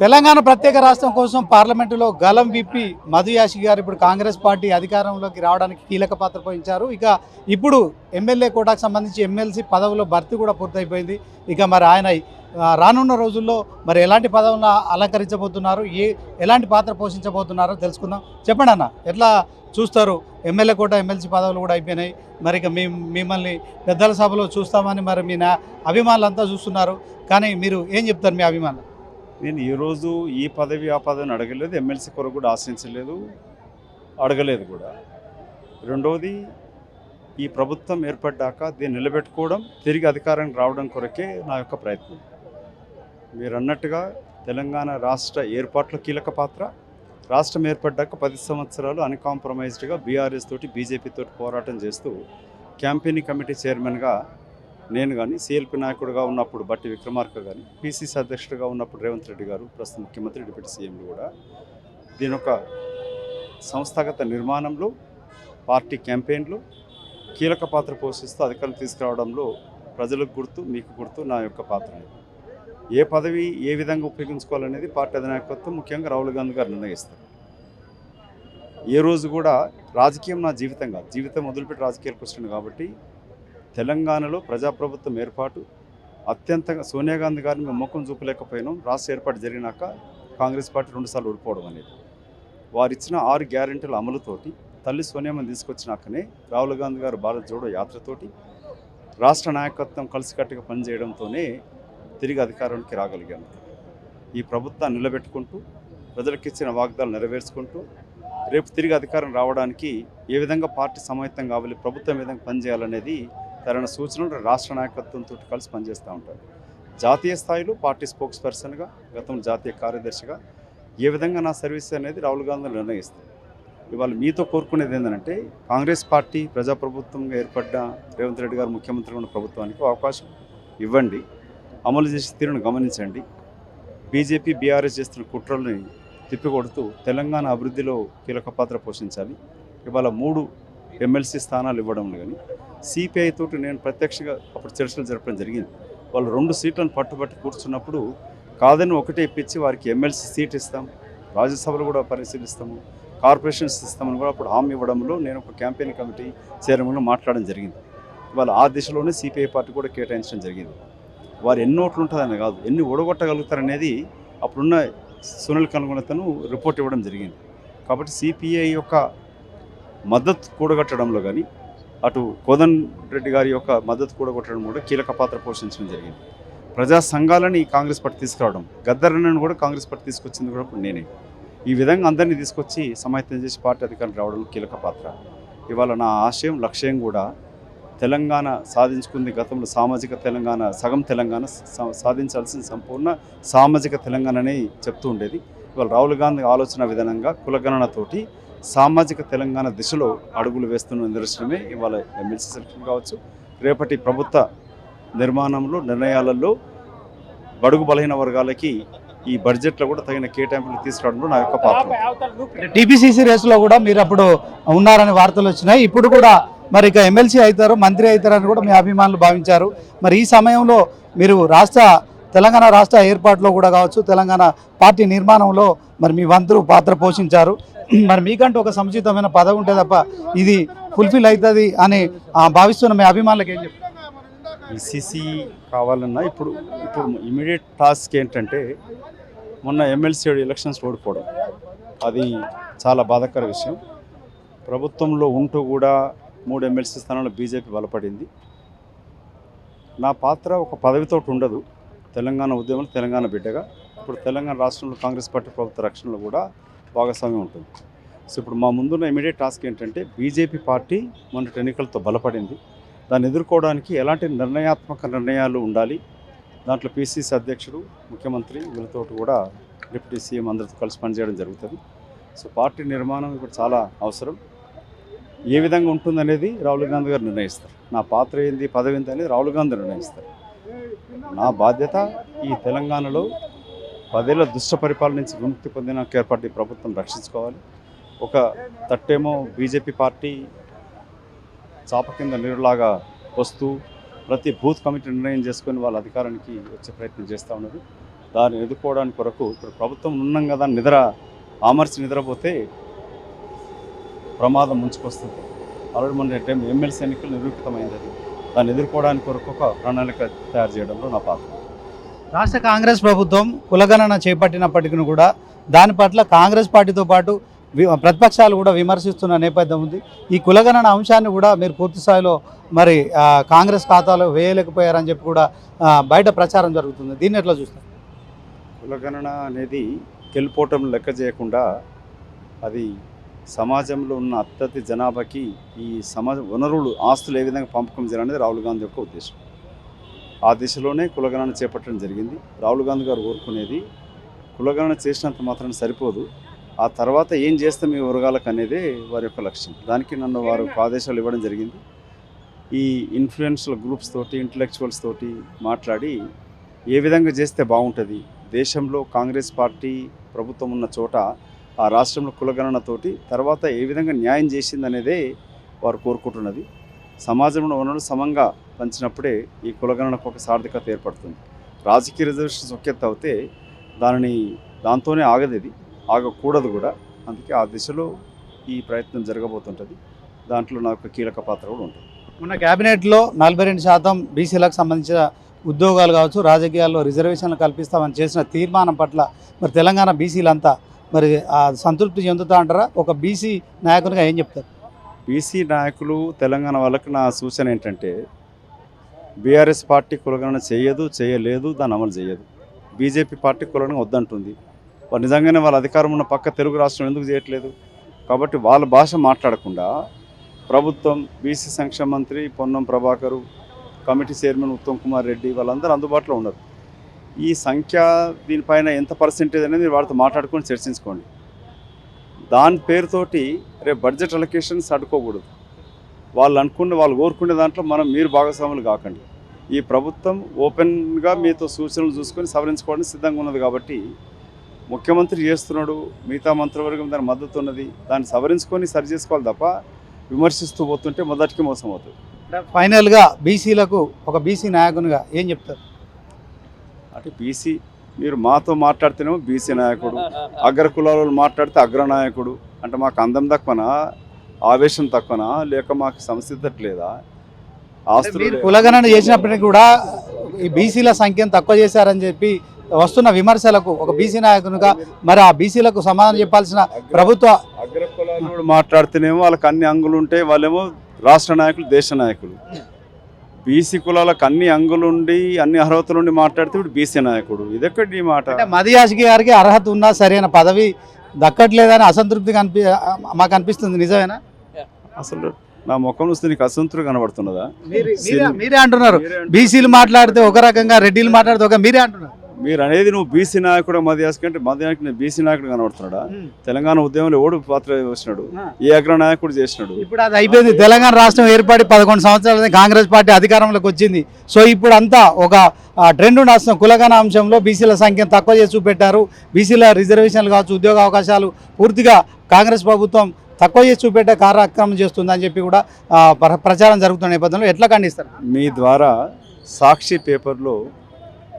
తెలంగాణ ప్రత్యేక రాష్ట్రం కోసం పార్లమెంటులో గలం విప్పి మధు యాషి గారు ఇప్పుడు కాంగ్రెస్ పార్టీ అధికారంలోకి రావడానికి కీలక పాత్ర పోషించారు ఇక ఇప్పుడు ఎమ్మెల్యే కోటాకు సంబంధించి ఎమ్మెల్సీ పదవుల భర్తీ కూడా పూర్తయిపోయింది. ఇక మరి ఆయన రానున్న రోజుల్లో మరి ఎలాంటి పదవులను అలంకరించబోతున్నారు? ఏ ఎలాంటి పాత్ర పోషించబోతున్నారో తెలుసుకుందాం. చెప్పండి అన్న ఎట్లా చూస్తారు? ఎమ్మెల్యే కోట ఎమ్మెల్సీ పదవులు కూడా అయిపోయినాయి. మరి ఇక మీ మిమ్మల్ని పెద్దల సభలో చూస్తామని మరి మీ నా అభిమానులంతా చూస్తున్నారు. కానీ మీరు ఏం చెప్తారు మీ అభిమానులు? నేను ఈరోజు ఈ పదవి ఆ పదవిని అడగలేదు ఎమ్మెల్సీ కొరకు కూడా ఆశించలేదు అడగలేదు కూడా. రెండవది ఈ ప్రభుత్వం ఏర్పడ్డాక దీన్ని నిలబెట్టుకోవడం తిరిగి అధికారానికి రావడం కొరకే నా యొక్క ప్రయత్నం. మీరు అన్నట్టుగా తెలంగాణ రాష్ట్ర ఏర్పాట్లో కీలక పాత్ర. రాష్ట్రం ఏర్పడ్డాక పది సంవత్సరాలు అన్కాంప్రమైజ్డ్గా బీఆర్ఎస్ తోటి బీజేపీ తోటి పోరాటం చేస్తూ క్యాంపెయినింగ్ కమిటీ చైర్మన్గా నేను కానీ సిఎల్పి నాయకుడిగా ఉన్నప్పుడు బట్టి విక్రమార్క కానీ పీసీసీ అధ్యక్షుడిగా ఉన్నప్పుడు రేవంత్ రెడ్డి గారు ప్రస్తుతం ముఖ్యమంత్రి డిప్యూటీ సీఎంలు కూడా దీని ఒక సంస్థాగత నిర్మాణంలో పార్టీ క్యాంపెయిన్లు కీలక పాత్ర పోషిస్తూ అధికారులు తీసుకురావడంలో ప్రజలకు గుర్తు మీకు గుర్తు నా యొక్క పాత్ర ఏ పదవి ఏ విధంగా ఉపయోగించుకోవాలనేది పార్టీ అధినాయకత్వం ముఖ్యంగా రాహుల్ గాంధీ గారు నిర్ణయిస్తారు. ఏ రోజు కూడా రాజకీయం నా జీవితం కాదు. జీవితం మొదలుపెట్టి రాజకీయాలకు వచ్చింది కాబట్టి తెలంగాణలో ప్రజాప్రభుత్వం ఏర్పాటు అత్యంత సోనియా గాంధీ గారిని మేము ముఖం చూపలేకపోయినాం రాష్ట్ర ఏర్పాటు జరిగినాక కాంగ్రెస్ పార్టీ రెండుసార్లు ఓడిపోవడం అనేది. వారు ఇచ్చిన ఆరు గ్యారెంటీల అమలుతోటి తల్లి సోనియామని తీసుకొచ్చినాకనే రాహుల్ గాంధీ గారు భారత్ జోడో యాత్రతోటి రాష్ట్ర నాయకత్వం కలిసికట్టుగా పనిచేయడంతోనే తిరిగి అధికారానికి రాగలిగాము ఈ ప్రభుత్వాన్ని నిలబెట్టుకుంటూ ప్రజలకు ఇచ్చిన వాగ్దాలు నెరవేర్చుకుంటూ రేపు తిరిగి అధికారం రావడానికి ఏ విధంగా పార్టీ సమాయత్తం కావాలి ప్రభుత్వం ఏ విధంగా పనిచేయాలనేది తరణ సూచనలు రాష్ట్ర నాయకత్వంతో కలిసి పనిచేస్తూ ఉంటారు. జాతీయ స్థాయిలో పార్టీ స్పోక్స్ పర్సన్గా గతంలో జాతీయ కార్యదర్శిగా ఏ విధంగా నా సర్వీస్ అనేది రాహుల్ గాంధీ నిర్ణయిస్తారు? ఇవాళ మీతో కోరుకునేది ఏంటంటే కాంగ్రెస్ పార్టీ ప్రజాప్రభుత్వంగా ఏర్పడ్డ రేవంత్ రెడ్డి గారు ముఖ్యమంత్రిగా ఉన్న ప్రభుత్వానికి అవకాశం ఇవ్వండి. అమలు చేసే తీరును గమనించండి. బీజేపీ బీఆర్ఎస్ చేస్తున్న కుట్రల్ని తిప్పికొడుతూ తెలంగాణ అభివృద్ధిలో కీలక పాత్ర పోషించాలి. ఇవాళ మూడు ఎమ్మెల్సీ స్థానాలు ఇవ్వడం కానీ సిపిఐ తోటి నేను ప్రత్యక్షంగా అప్పుడు చర్చలు జరపడం జరిగింది. వాళ్ళు రెండు సీట్లను పట్టుబట్టి కూర్చున్నప్పుడు కాదని ఒకటే ఇప్పించి వారికి ఎమ్మెల్సీ సీట్ ఇస్తాం రాజ్యసభలు కూడా పరిశీలిస్తాము కార్పొరేషన్స్ ఇస్తామని కూడా అప్పుడు హామీ ఇవ్వడంలో నేను ఒక క్యాంపెయిన్ కమిటీ చైర్మన్లో మాట్లాడడం జరిగింది. ఇవాళ ఆ దిశలోనే సిపిఐ పార్టీ కూడా కేటాయించడం జరిగింది. వారు ఎన్ని ఓట్లు ఉంటుందని కాదు ఎన్ని ఓడగొట్టగలుగుతారనేది అప్పుడున్న సునీల్ కనుగొనతను రిపోర్ట్ ఇవ్వడం జరిగింది. కాబట్టి సిపిఐ యొక్క మద్దతు కూడగట్టడంలో కానీ అటు కోదన్ రెడ్డి గారి యొక్క మద్దతు కూడగొట్టడం కూడా కీలక పాత్ర పోషించడం జరిగింది. ప్రజా సంఘాలని కాంగ్రెస్ పార్టీ తీసుకురావడం గద్దరన్నను కూడా కాంగ్రెస్ పార్టీ తీసుకొచ్చింది కూడా నేనే. ఈ విధంగా అందరినీ తీసుకొచ్చి సమాయత్తం చేసి పార్టీ అధికారం రావడం కీలక పాత్ర. ఇవాళ నా ఆశయం లక్ష్యం కూడా తెలంగాణ సాధించుకుంది గతంలో సామాజిక తెలంగాణ సగం తెలంగాణ సా- సాధించాల్సిన సంపూర్ణ సామాజిక తెలంగాణని చెప్తూ ఉండేది. ఇవాళ రాహుల్ గాంధీ ఆలోచన విధానంగా కులగణనతోటి సామాజిక తెలంగాణ దిశలో అడుగులు వేస్తున్న నిదర్శనమే ఇవాళ ఎమ్మెల్సీ సెలక్షన్ కావచ్చు. రేపటి ప్రభుత్వ నిర్మాణంలో నిర్ణయాలలో బడుగు బలహీన వర్గాలకి ఈ బడ్జెట్లో కూడా తగిన కేటాయింపులు తీసుకురావడంలో నా యొక్క పాత్ర. టీపీసీసీ రేసులో కూడా మీరు అప్పుడు ఉన్నారని వార్తలు వచ్చినాయి. ఇప్పుడు కూడా మరి ఇక ఎమ్మెల్సీ అవుతారు మంత్రి అవుతారని కూడా మీ అభిమానులు భావించారు. మరి ఈ సమయంలో మీరు రాష్ట్ర తెలంగాణ రాష్ట్ర ఏర్పాటులో కూడా కావచ్చు తెలంగాణ పార్టీ నిర్మాణంలో మరి మీ వంతులు పాత్ర పోషించారు. మరి మీకంటూ ఒక సముచితమైన పదవి ఉంటే తప్ప ఇది ఫుల్ఫిల్ అవుతుంది అని ఆ, భావిస్తున్న మీ అభిమానులకు ఏం చెప్తారు ఈసీసీ కావాలన్నా ఇప్పుడు ఇప్పుడు ఇమీడియట్ టాస్క్ ఏంటంటే మొన్న ఎమ్మెల్సీ ఎలక్షన్స్ ఓడిపోవడం. అది చాలా బాధాకర విషయం. ప్రభుత్వంలో ఉంటూ కూడా మూడు ఎమ్మెల్సీ స్థానంలో బీజేపీ బలపడింది. నా పాత్ర ఒక పదవితో ఉండదు. తెలంగాణ ఉద్యమంలో తెలంగాణ బిడ్డగా. ఇప్పుడు తెలంగాణ రాష్ట్రంలో కాంగ్రెస్ పార్టీ ప్రభుత్వ రక్షణలో కూడా భాగస్వామ్యం ఉంటుంది. సో ఇప్పుడు మా ముందున్న ఇమీడియట్ టాస్క్ ఏంటంటే బీజేపీ పార్టీ మొన్నటి ఎన్నికలతో బలపడింది. దాన్ని ఎదుర్కోవడానికి ఎలాంటి నిర్ణయాత్మక నిర్ణయాలు ఉండాలి? దాంట్లో పిసిసి అధ్యక్షుడు ముఖ్యమంత్రి వీళ్ళతో కూడా డిప్యూటీ సీఎం అందరితో కలిసి పనిచేయడం జరుగుతుంది. సో పార్టీ నిర్మాణం ఇప్పుడు చాలా అవసరం. ఏ విధంగా ఉంటుందనేది రాహుల్ గాంధీ గారు నిర్ణయిస్తారు. నా పాత్ర ఏంది పదవి ఏంది అనేది రాహుల్ గాంధీ నిర్ణయిస్తారు. నా బాధ్యత ఈ తెలంగాణలో పదేళ్ళ దుష్ట పరిపాలన నుంచి విముక్తి పొందిన కేర్ పార్టీ ప్రభుత్వం రక్షించుకోవాలి. ఒక తట్టేమో బీజేపీ పార్టీ చాప కింద నీరులాగా వస్తూ ప్రతి బూత్ కమిటీ నిర్ణయం చేసుకొని వాళ్ళ అధికారానికి వచ్చే ప్రయత్నం చేస్తూ ఉన్నారు దాన్ని ఎదుర్కోవడానికి కొరకు ఇప్పుడు ప్రభుత్వం ఉన్నాం కదా నిద్ర ఆమర్చి నిద్రపోతే ప్రమాదం ముంచుకొస్తుంది. ఆల్రెడీ మొన్న టైం ఎమ్మెల్సీ ఎన్నికలు నిరూపితమైంది. దాన్ని ఎదుర్కోవడానికి కొరకు ఒక ప్రణాళిక తయారు చేయడంలో నా పాత్ర. రాష్ట్ర కాంగ్రెస్ ప్రభుత్వం కులగణన చేపట్టినప్పటికీ కూడా దాని పట్ల కాంగ్రెస్ పార్టీతో పాటు వి- ప్రతిపక్షాలు కూడా విమర్శిస్తున్న నేపథ్యం ఉంది. ఈ కులగణన అంశాన్ని కూడా మీరు పూర్తి స్థాయిలో మరి కాంగ్రెస్ ఖాతాలో వేయలేకపోయారని చెప్పి కూడా బయట ప్రచారం జరుగుతుంది. దీన్ని ఎట్లా చూస్తారు? కులగణన అనేది గెలుపోవటం లెక్క చేయకుండా అది సమాజంలో ఉన్న అత్యధిక జనాభాకి ఈ సమాజ వనరులు ఆస్తులు ఏ విధంగా పంపకం చేయాలనేది రాహుల్ గాంధీ యొక్క ఉద్దేశం. ఆ దిశలోనే కులగణన చేపట్టడం జరిగింది. రాహుల్ గాంధీ గారు కోరుకునేది కులగణన చేసినంత మాత్రం సరిపోదు. ఆ తర్వాత ఏం చేస్తే మీ వర్గాలకు అనేది వారి యొక్క లక్ష్యం. దానికి నన్ను వారు ఆదేశాలు ఇవ్వడం జరిగింది. ఈ ఇన్ఫ్లుయెన్షియల్ గ్రూప్స్ తోటి ఇంటలెక్చువల్స్ తోటి మాట్లాడి ఏ విధంగా చేస్తే బాగుంటుంది? దేశంలో కాంగ్రెస్ పార్టీ ప్రభుత్వం ఉన్న చోట ఆ రాష్ట్రంలో కులగణనతోటి తర్వాత ఏ విధంగా న్యాయం చేసింది అనేదే వారు కోరుకుంటున్నది. సమాజంలో వనరులు సమంగా పంచినప్పుడే ఈ కులగణనకు ఒక సార్థకత ఏర్పడుతుంది. రాజకీయ రిజర్వేషన్స్ ఒకెత్త అవుతే దానిని దాంతోనే ఆగదు ఆగకూడదు కూడా. అందుకే ఆ దిశలో ఈ ప్రయత్నం జరగబోతుంటుంది. దాంట్లో నాకు కీలక పాత్ర కూడా ఉంటుంది. మొన్న క్యాబినెట్లో నలభై రెండు శాతం బీసీలకు సంబంధించిన ఉద్యోగాలు కావచ్చు రాజకీయాల్లో రిజర్వేషన్లు కల్పిస్తామని చేసిన తీర్మానం పట్ల మరి తెలంగాణ బీసీలంతా మరి ఆ సంతృప్తి చెందుతా అంటారా? ఒక బీసీ నాయకునిగా ఏం చెప్తారు? బీసీ నాయకులు తెలంగాణ వాళ్ళకి నా సూచన ఏంటంటే బీఆర్ఎస్ పార్టీ కులగణన చేయదు చేయలేదు దాన్ని అమలు చేయదు. బీజేపీ పార్టీ కులగణన వద్దంటుంది. వాళ్ళు నిజంగానే వాళ్ళ అధికారం ఉన్న పక్క తెలుగు రాష్ట్రం ఎందుకు చేయట్లేదు? కాబట్టి వాళ్ళ భాష మాట్లాడకుండా ప్రభుత్వం బీసీ సంక్షేమ మంత్రి పొన్నం ప్రభాకరు కమిటీ చైర్మన్ ఉత్తమ్ కుమార్ రెడ్డి వాళ్ళందరూ అందుబాటులో ఉన్నారు. ఈ సంఖ్య దీనిపైన ఎంత పర్సెంటేజ్ అనేది మీరు వాళ్ళతో మాట్లాడుకొని చర్చించుకోండి. దాని పేరుతోటి రేపు బడ్జెట్ అలొకేషన్స్ అడ్డుకోకూడదు. వాళ్ళు అనుకున్న వాళ్ళు కోరుకునే దాంట్లో మనం మీరు భాగస్వాములు కాకండి. ఈ ప్రభుత్వం ఓపెన్గా మీతో సూచనలు చూసుకొని సవరించుకోవడానికి సిద్ధంగా ఉన్నది కాబట్టి ముఖ్యమంత్రి చేస్తున్నాడు మిగతా మంత్రివర్గం దాని మద్దతు ఉన్నది. దాన్ని సవరించుకొని సరి చేసుకోవాలి తప్ప విమర్శిస్తూ పోతుంటే మొదటికి మోసం అవుతుంది. ఫైనల్గా బీసీలకు ఒక బీసీ నాయకునిగా ఏం చెప్తారు? అంటే బీసీ మీరు మాతో మాట్లాడితేనేమో బీసీ నాయకుడు అగ్ర కులాల మాట్లాడితే అగ్రనాయకుడు అంటే మాకు అందం తక్కువనా? ఆవేశం తక్కువనా? లేక మాకు సంసిద్ధత లేదా? ఆస్తులు కులగణన చేసినప్పటికీ కూడా ఈ బీసీల సంఖ్యను తక్కువ చేశారని చెప్పి వస్తున్న విమర్శలకు ఒక బీసీ నాయకునిగా మరి ఆ బీసీలకు సమాధానం చెప్పాల్సిన ప్రభుత్వ అగ్ర కులాల వాళ్ళు మాట్లాడితేనేమో వాళ్ళకి అన్ని అంగులు ఉంటే వాళ్ళేమో రాష్ట్ర నాయకులు దేశ నాయకులు. బీసీ కులాలకు అన్ని అంగులుండి అన్ని అర్హతలు ఉండి మాట్లాడితే ఇప్పుడు బీసీ నాయకుడు. ఇదెక్కడి ఈ మాట. అంటే మదియాష్కి గారికి అర్హత ఉన్నా సరైన పదవి దక్కట్లేదని అసంతృప్తి కనిపి మాకు అనిపిస్తుంది. నిజమేనా? అసలు నా ముఖం చూస్తే నీకు అసంతృప్తి కనబడుతున్నదా? మీరే అంటున్నారు. బీసీలు మాట్లాడితే ఒక రకంగా రెడ్డిలు మాట్లాడితే ఒక మీరే అంటున్నారు. మీరు అనేది నువ్వు బీసీ నాయకుడు మధ్యాస్ కంటే మధ్యానికి నేను బీసీ నాయకుడు కనబడుతున్నాడా? తెలంగాణ ఉద్యమంలో ఓడు పాత్ర వేసినాడు ఏ అగ్ర నాయకుడు చేసినాడు? ఇప్పుడు అది అయిపోయింది. తెలంగాణ రాష్ట్రం ఏర్పడి పదకొండు సంవత్సరాల కాంగ్రెస్ పార్టీ అధికారంలోకి వచ్చింది. సో ఇప్పుడు అంతా ఒక ట్రెండ్ నడుస్తున్న కులగణ అంశంలో బీసీల సంఖ్యను తక్కువ చేసి చూపెట్టారు. బీసీల రిజర్వేషన్లు కావచ్చు ఉద్యోగ అవకాశాలు పూర్తిగా కాంగ్రెస్ ప్రభుత్వం తక్కువ చేసి చూపెట్టే కార్యక్రమం చేస్తుందని చెప్పి కూడా ప్రచారం జరుగుతున్న నేపథ్యంలో ఎట్లా ఖండిస్తారు? మీ ద్వారా సాక్షి పేపర్లో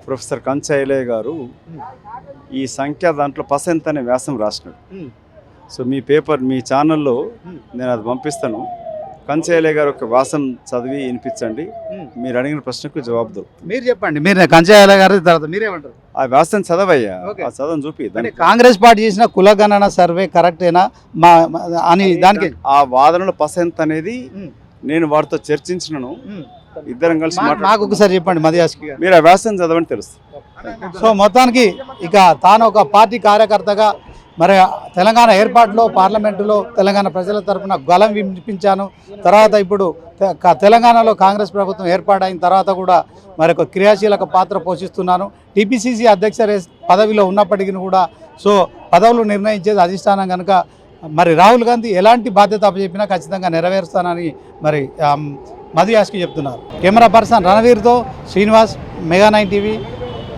ప్రొఫెసర్ కంచైలయ్య గారు ఈ సంఖ్య దాంట్లో పసంత్ అనే వ్యాసం రాసినాడు. సో మీ పేపర్ మీ ఛానల్లో నేను అది పంపిస్తాను. కంచైలయ్య గారు ఒక వ్యాసం చదివి వినిపించండి. మీరు అడిగిన ప్రశ్నకు జవాబు దొరుకుతుంది మీరు చెప్పండి. మీరు కంచాయాల గారి తర్వాత మీరేమంటారు? ఆ వ్యాసం చదవయ్యా. ఆ చదవని చూపి. కాంగ్రెస్ పార్టీ చేసిన కులగణన సర్వే కరెక్టేనా మా అని దానికి ఆ వాదనలో పసంత్ అనేది. నేను వారితో చర్చించినను. ఇద్దరం కలిసి మాకు ఒకసారి చెప్పండి మదియాస్కి గారు. మీరు ఆ వ్యాసం చదవని తెలుస్తుంది. సో మొత్తానికి ఇక తాను ఒక పార్టీ కార్యకర్తగా మరి తెలంగాణ ఏర్పాటులో పార్లమెంటులో తెలంగాణ ప్రజల తరఫున గలం వినిపించాను. తర్వాత ఇప్పుడు తె- క- తెలంగాణలో కాంగ్రెస్ ప్రభుత్వం ఏర్పాటైన తర్వాత కూడా మరి ఒక క్రియాశీలక పాత్ర పోషిస్తున్నాను. టీపీసీసీ అధ్యక్ష పదవిలో ఉన్నప్పటికీ కూడా సో పదవులు నిర్ణయించేది అధిష్టానం కనుక మరి రాహుల్ గాంధీ ఎలాంటి బాధ్యత అప్పచెప్పినా ఖచ్చితంగా నెరవేరుస్తానని మరి ఆమ్, మధు యాస్కి చెప్తున్నారు. Camera person రణవీర్తో Srinivas mega nine TV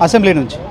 assembly నుంచి.